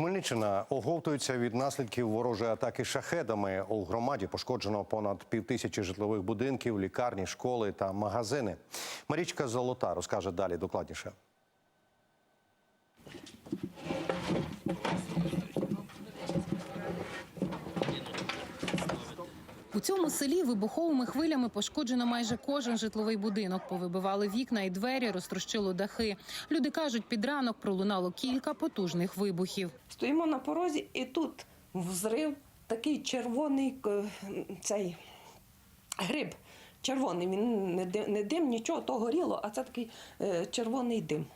Хмельниччина оговтується від наслідків ворожої атаки шахедами. У громаді пошкоджено понад півтисячі житлових будинків, лікарні, школи та магазини. Марічка Золота розкаже далі докладніше. У цьому селі вибуховими хвилями пошкоджено майже кожен житловий будинок. Повибивали вікна і двері, розтрощило дахи. Люди кажуть, під ранок пролунало кілька потужних вибухів. Стоїмо на порозі, і тут взрив, такий червоний е, цей гриб. Червоний, він не дим, не дим, нічого, то горіло, а це такий е, червоний дим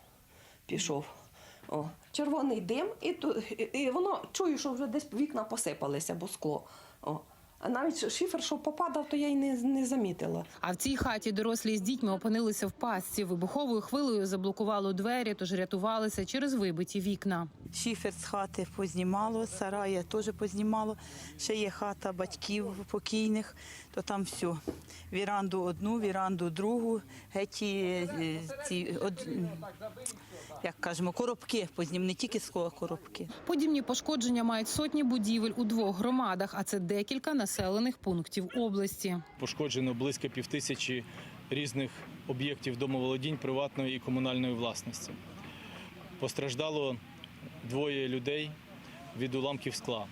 пішов. О, червоний дим, і, і, і воно чую, що вже десь вікна посипалися, бо скло. О. А навіть шифер, що попадав, то я й не, не замітила. А в цій хаті дорослі з дітьми опинилися в пастці. Вибуховою хвилею заблокувало двері, тож рятувалися через вибиті вікна. Шифер з хати познімало, сарая теж познімало. Ще є хата батьків покійних, то там все. Віранду одну, віранду другу, геті е, ці, од, як кажемо, коробки познім, не тільки скло, а коробки. Подібні пошкодження мають сотні будівель у двох громадах, а це декілька населених пунктів області. Пошкоджено близько півтисячі різних об'єктів домоволодінь приватної і комунальної власності. Постраждало двоє людей від уламків скла.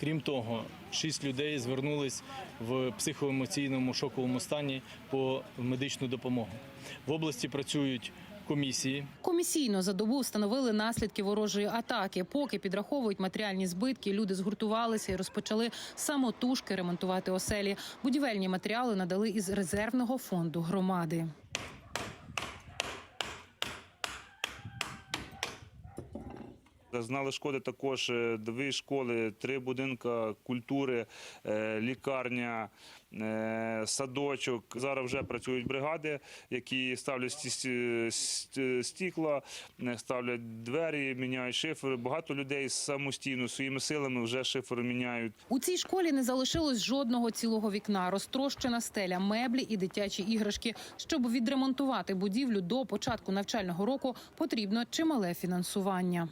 Крім того, шість людей звернулись в психоемоційному шоковому стані по медичну допомогу. В області працюють комісії, Комісійно за добу встановили наслідки ворожої атаки. Поки підраховують матеріальні збитки, люди згуртувалися і розпочали самотужки ремонтувати оселі. Будівельні матеріали надали із резервного фонду громади. Зазнали шкоди також е, дві школи, три будинка культури, е, лікарня, садочок. Зараз вже працюють бригади, які ставлять сті- сті- стікла, е, ставлять двері, міняють шифери. Багато людей самостійно своїми силами вже шифери міняють. У цій школі не залишилось жодного цілого вікна, розтрощена стеля, меблі і дитячі іграшки. Щоб відремонтувати будівлю до початку навчального року, потрібно чимале фінансування.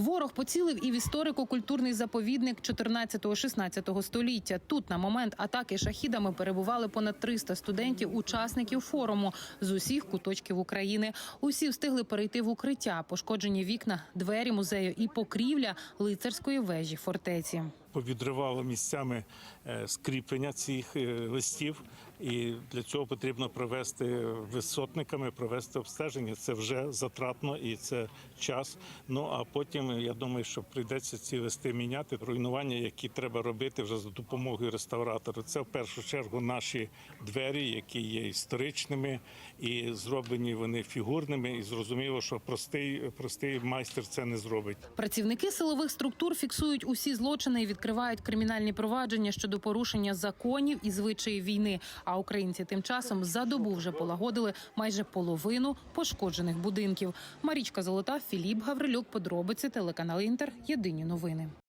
Ворог поцілив і в історико-культурний заповідник 14-16 століття. Тут на момент атаки шахідами перебували понад 300 студентів, учасників форуму з усіх куточків України. Усі встигли перейти в укриття, пошкоджені вікна, двері музею і покрівля лицарської вежі фортеці. повідривало місцями е, скріплення цих е, листів, і для цього потрібно провести висотниками, провести обстеження. Це вже затратно і це час. Ну а потім я думаю, що прийдеться ці листи міняти. Руйнування, які треба робити вже за допомогою реставратора. Це в першу чергу наші двері, які є історичними і зроблені вони фігурними. І зрозуміло, що простий, простий майстер це не зробить. Працівники силових структур фіксують усі злочини і відкривають кримінальні провадження щодо порушення законів і звичаїв війни. А українці тим часом за добу вже полагодили майже половину пошкоджених будинків. Марічка Золота, Філіп Гаврилюк, подробиці телеканал Інтер. Єдині новини.